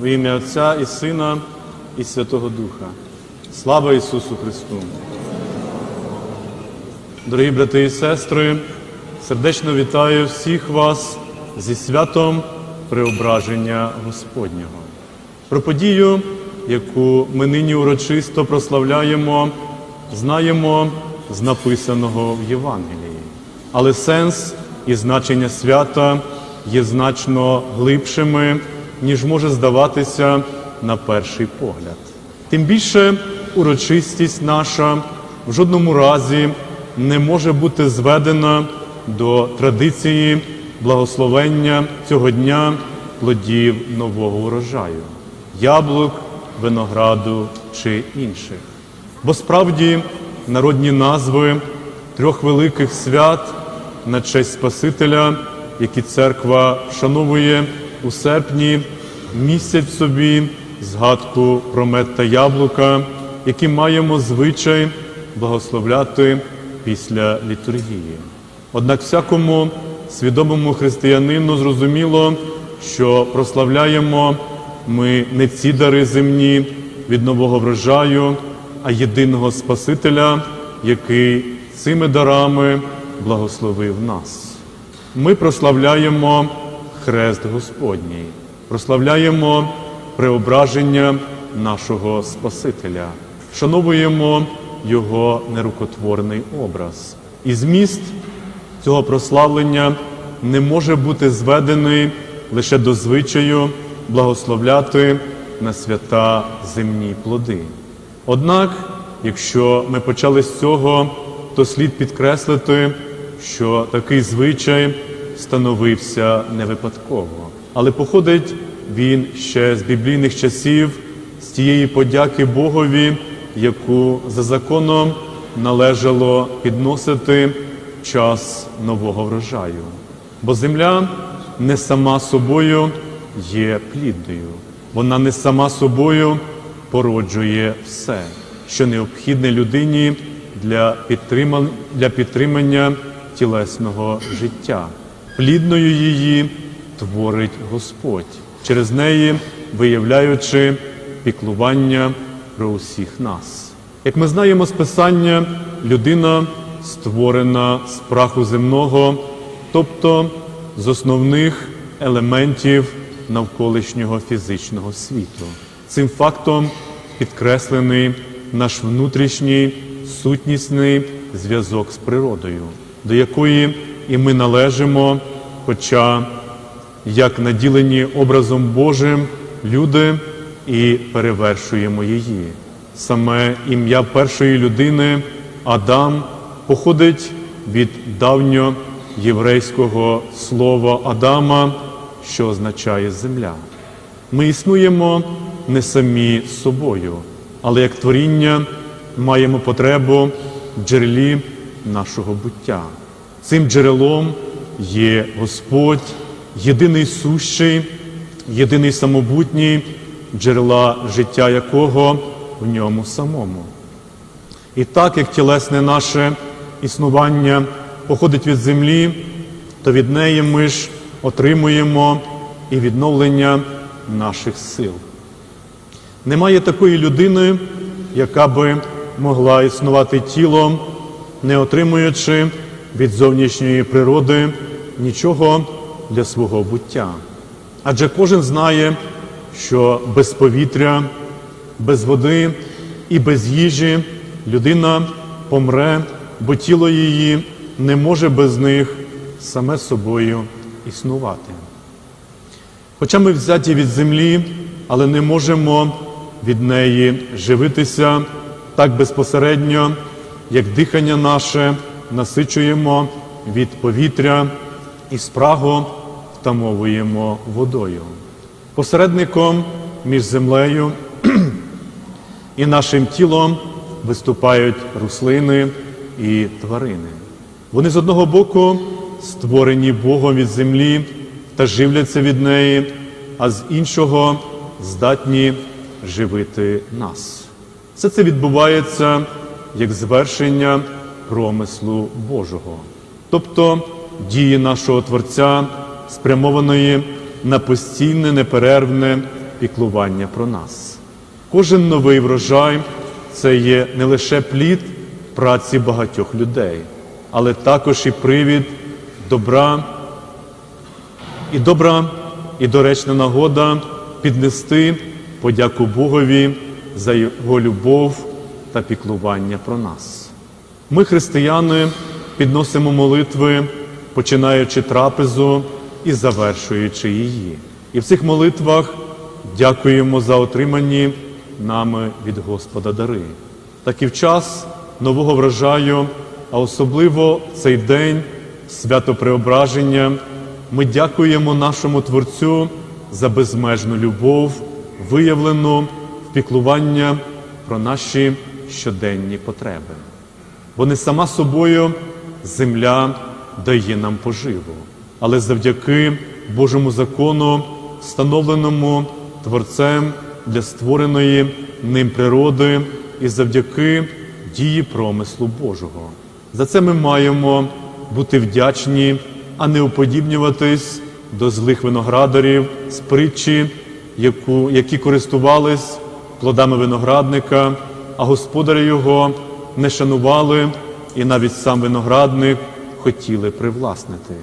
Во ім'я Отця і Сина, і Святого Духа. Слава Ісусу Христу! Дорогі брати і сестри, сердечно вітаю всіх вас зі святом Преображення Господнього. Про подію, яку ми нині урочисто прославляємо, знаємо з написаного в Євангелії. Але сенс і значення свята є значно глибшими, ніж може здаватися на перший погляд. Тим більше урочистість наша в жодному разі не може бути зведена до традиції благословення цього дня плодів нового урожаю, яблук, винограду чи інших. Бо справді народні назви трьох великих свят на честь Спасителя, які церква вшановує у серпні, містять в собі згадку про мед та яблука, які маємо звичай благословляти після літургії. Однак всякому свідомому християнину зрозуміло, що прославляємо ми не ці дари земні від нового врожаю, а єдиного Спасителя, який цими дарами благословив нас. Ми прославляємо Хрест Господній, прославляємо преображення нашого Спасителя, вшановуємо Його нерукотворний образ. І зміст цього прославлення не може бути зведений лише до звичаю благословляти на свята земні плоди. Однак, якщо ми почали з цього, то слід підкреслити, що такий звичай становився не випадково, але походить він ще з біблійних часів, з тієї подяки Богові, яку за законом належало підносити час нового врожаю. Бо земля не сама собою є плідною, вона не сама собою породжує все, що необхідне людині для підтримання тілесного життя. Плідною її творить Господь, через неї виявляючи піклування про усіх нас. Як ми знаємо з Писання, людина створена з праху земного, тобто з основних елементів навколишнього фізичного світу. Цим фактом підкреслений наш внутрішній сутнісний зв'язок з природою, до якої і ми належимо, хоча як наділені образом Божим люди і перевершуємо її. Саме ім'я першої людини Адам походить від давньоєврейського слова Адама, що означає земля. Ми існуємо не самі собою, але як творіння маємо потребу в джерелі нашого буття. Цим джерелом є Господь, єдиний сущий, єдиний самобутній, джерела життя якого в ньому самому. І так як тілесне наше існування походить від землі, то від неї ми ж отримуємо і відновлення наших сил. Немає такої людини, яка би могла існувати тілом, не отримуючи від зовнішньої природи нічого для свого буття. Адже кожен знає, що без повітря, без води і без їжі людина помре, бо тіло її не може без них саме собою існувати. Хоча ми взяті від землі, але не можемо від неї живитися так безпосередньо, як дихання наше насичуємо від повітря і спрагу втамовуємо водою. Посередником між землею і нашим тілом виступають рослини і тварини. Вони з одного боку створені Богом від землі та живляться від неї, а з іншого здатні живити нас. Все це відбувається як звершення промислу Божого, тобто дії нашого Творця, спрямованої на постійне, неперервне піклування про нас. Кожен новий врожай це є не лише плід праці багатьох людей, але також і привід добра і добра і доречна нагода піднести подяку Богові за його любов та піклування про нас. Ми, християни, підносимо молитви, починаючи трапезу і завершуючи її. І в цих молитвах дякуємо за отримані нами від Господа дари. Так і в час нового врожаю, а особливо цей день свято Преображення, ми дякуємо нашому Творцю за безмежну любов, виявлену в піклування про наші щоденні потреби. Бо не сама собою земля дає нам поживу, але завдяки Божому закону, встановленому Творцем для створеної ним природи і завдяки дії промислу Божого. За це ми маємо бути вдячні, а не уподібнюватись до злих виноградарів з притчі, яку, які користувались плодами виноградника, а господарі його не шанували, і навіть сам виноградник хотіли привласнити.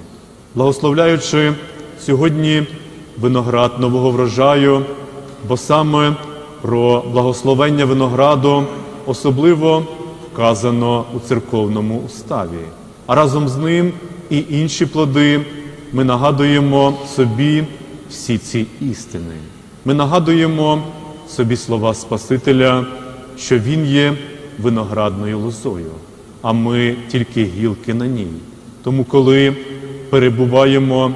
Благословляючи сьогодні виноград нового врожаю, бо саме про благословення винограду особливо вказано у церковному уставі. А разом з ним і інші плоди ми нагадуємо собі всі ці істини. Ми нагадуємо собі слова Спасителя, що Він є виноградною лозою, а ми тільки гілки на ній. Тому, коли перебуваємо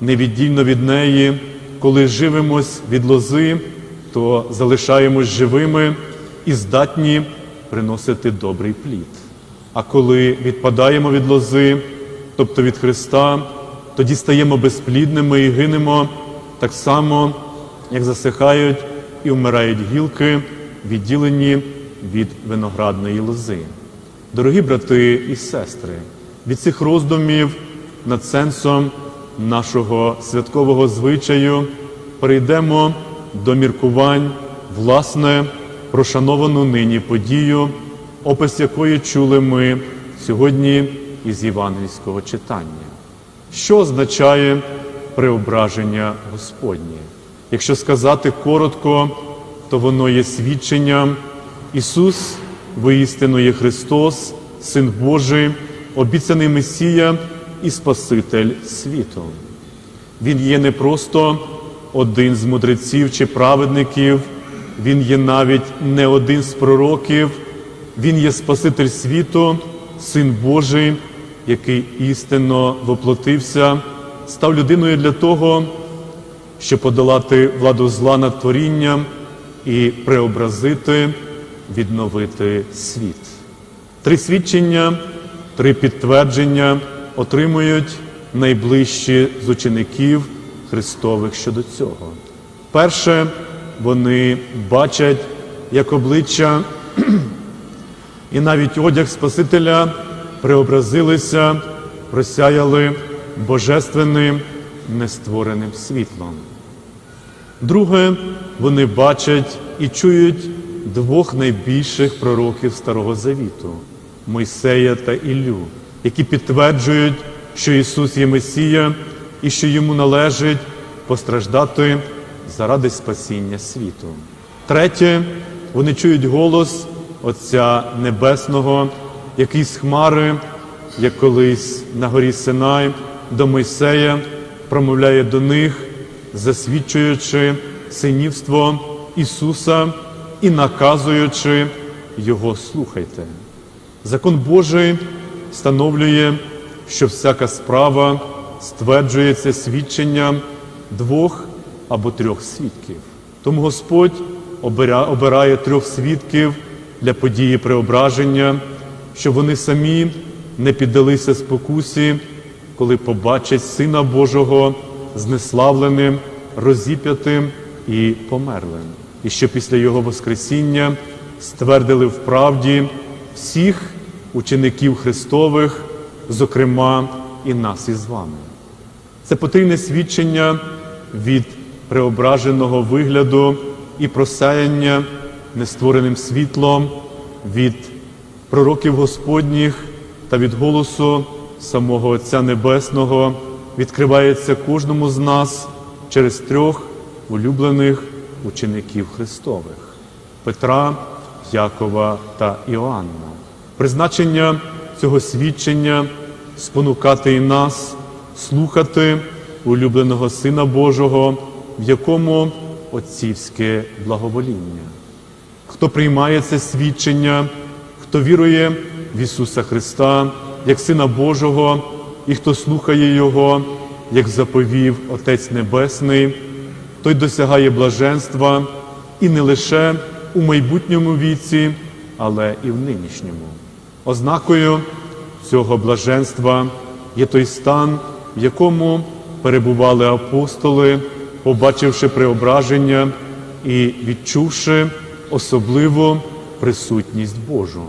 невіддільно від неї, коли живемось від лози, то залишаємось живими і здатні приносити добрий плід. А коли відпадаємо від лози, тобто від Христа, тоді стаємо безплідними і гинемо так само, як засихають і вмирають гілки, відділені від виноградної лози. Дорогі брати і сестри, від цих роздумів над сенсом нашого святкового звичаю перейдемо до міркувань, власне, про шановану нині подію, опис якої чули ми сьогодні із євангельського читання. Що означає преображення Господнє? Якщо сказати коротко, то воно є свідченням Ісус воістину є Христос, Син Божий, обіцяний Месія і Спаситель світу. Він є не просто один з мудреців чи праведників, Він є навіть не один з пророків, Він є Спаситель світу, Син Божий, який істинно воплотився, став людиною для того, щоб подолати владу зла над творінням і преобразити, відновити світ. Три свідчення, три підтвердження отримують найближчі з учеників Христових щодо цього. Перше, вони бачать, як обличчя і навіть одяг Спасителя преобразилися, просяяли божественним нествореним світлом. Друге, вони бачать і чують двох найбільших пророків Старого Завіту Мойсея та Іллю, які підтверджують, що Ісус є Месія і що йому належить постраждати заради спасіння світу. Третє, вони чують голос Отця Небесного, який з хмари, як колись на горі Синай, до Мойсея промовляє до них, засвідчуючи синівство Ісуса і наказуючи Його слухайте. Закон Божий встановлює, що всяка справа стверджується свідченням двох або трьох свідків. Тому Господь обирає трьох свідків для події преображення, щоб вони самі не піддалися спокусі, коли побачать Сина Божого знеславленим, розіп'ятим і померлим, і що після Його Воскресіння ствердили в правді всіх учеників Христових, зокрема і нас із вами. Це потрібне свідчення від преображеного вигляду і просяяння нествореним світлом від пророків Господніх та від голосу самого Отця Небесного відкривається кожному з нас через трьох улюблених учеників Христових Петра, Якова та Іоанна. Призначення цього свідчення спонукати і нас слухати улюбленого Сина Божого, в якому отцівське благовоління. Хто приймає це свідчення, хто вірує в Ісуса Христа як Сина Божого, і хто слухає Його, як заповів Отець Небесний, той досягає блаженства і не лише у майбутньому віці, але і в нинішньому. Ознакою цього блаженства є той стан, в якому перебували апостоли, побачивши преображення і відчувши особливу присутність Божу.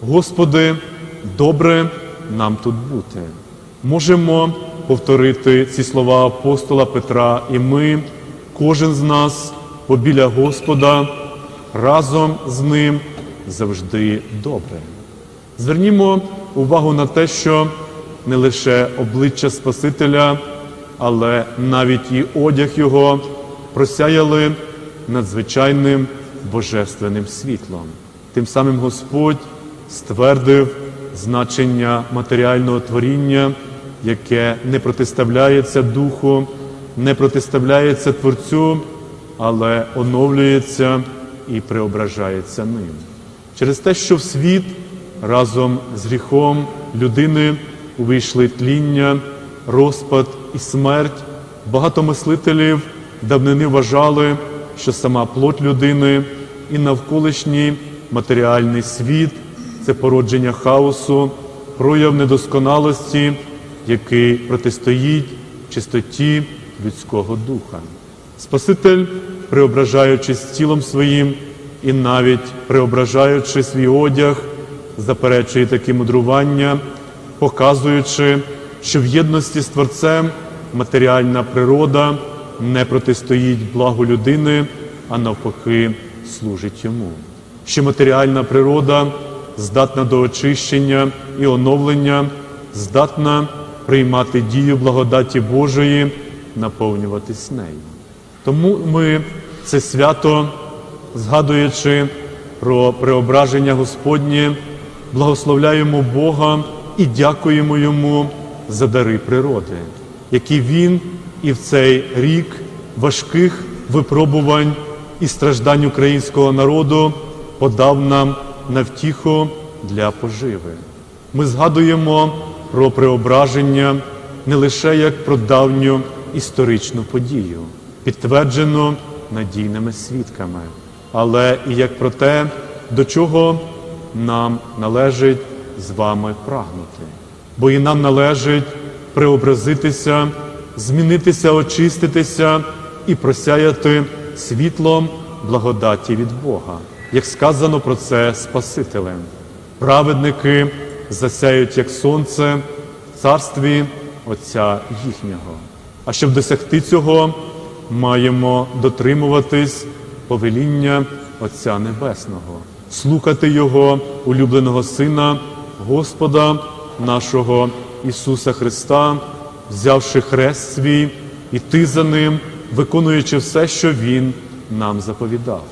Господи, добре нам тут бути. Можемо повторити ці слова апостола Петра, і ми, кожен з нас, побіля Господа, разом з ним завжди добре. Звернімо увагу на те, що не лише обличчя Спасителя, але навіть і одяг Його просяяли надзвичайним божественним світлом. Тим самим Господь ствердив значення матеріального творіння, яке не протиставляється духу, не протиставляється Творцю, але оновлюється і преображається ним. Через те, що в світ разом з гріхом людини увійшли тління, розпад і смерть, багато мислителів давнини вважали, що сама плоть людини і навколишній матеріальний світ це породження хаосу, прояв недосконалості, який протистоїть чистоті людського духа. Спаситель, преображаючись тілом своїм і навіть преображаючи свій одяг, заперечує такі мудрування, показуючи, що в єдності з Творцем матеріальна природа не протистоїть благу людини, а навпаки служить йому. Що матеріальна природа здатна до очищення і оновлення, здатна приймати дію благодаті Божої, наповнюватись нею. Тому ми це свято, згадуючи про преображення Господнє, благословляємо Бога і дякуємо Йому за дари природи, які Він і в цей рік важких випробувань і страждань українського народу подав нам на втіху для поживи. Ми згадуємо про преображення не лише як про давню історичну подію, підтверджену надійними свідками, але і як про те, до чого нам належить з вами прагнути. Бо і нам належить преобразитися, змінитися, очиститися і просяяти світлом благодаті від Бога, як сказано про це Спасителем. Праведники засяють, як сонце, в царстві Отця їхнього. А щоб досягти цього, маємо дотримуватись повеління Отця Небесного, слухати Його улюбленого Сина, Господа нашого Ісуса Христа, взявши хрест свій, іти за Ним, виконуючи все, що Він нам заповідав.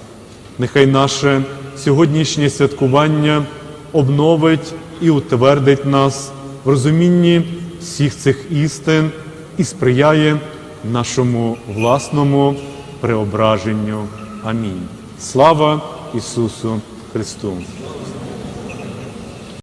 Нехай наше сьогоднішнє святкування обновить і утвердить нас в розумінні всіх цих істин і сприяє нашому власному преображенню. Амінь. Слава Ісусу Христу!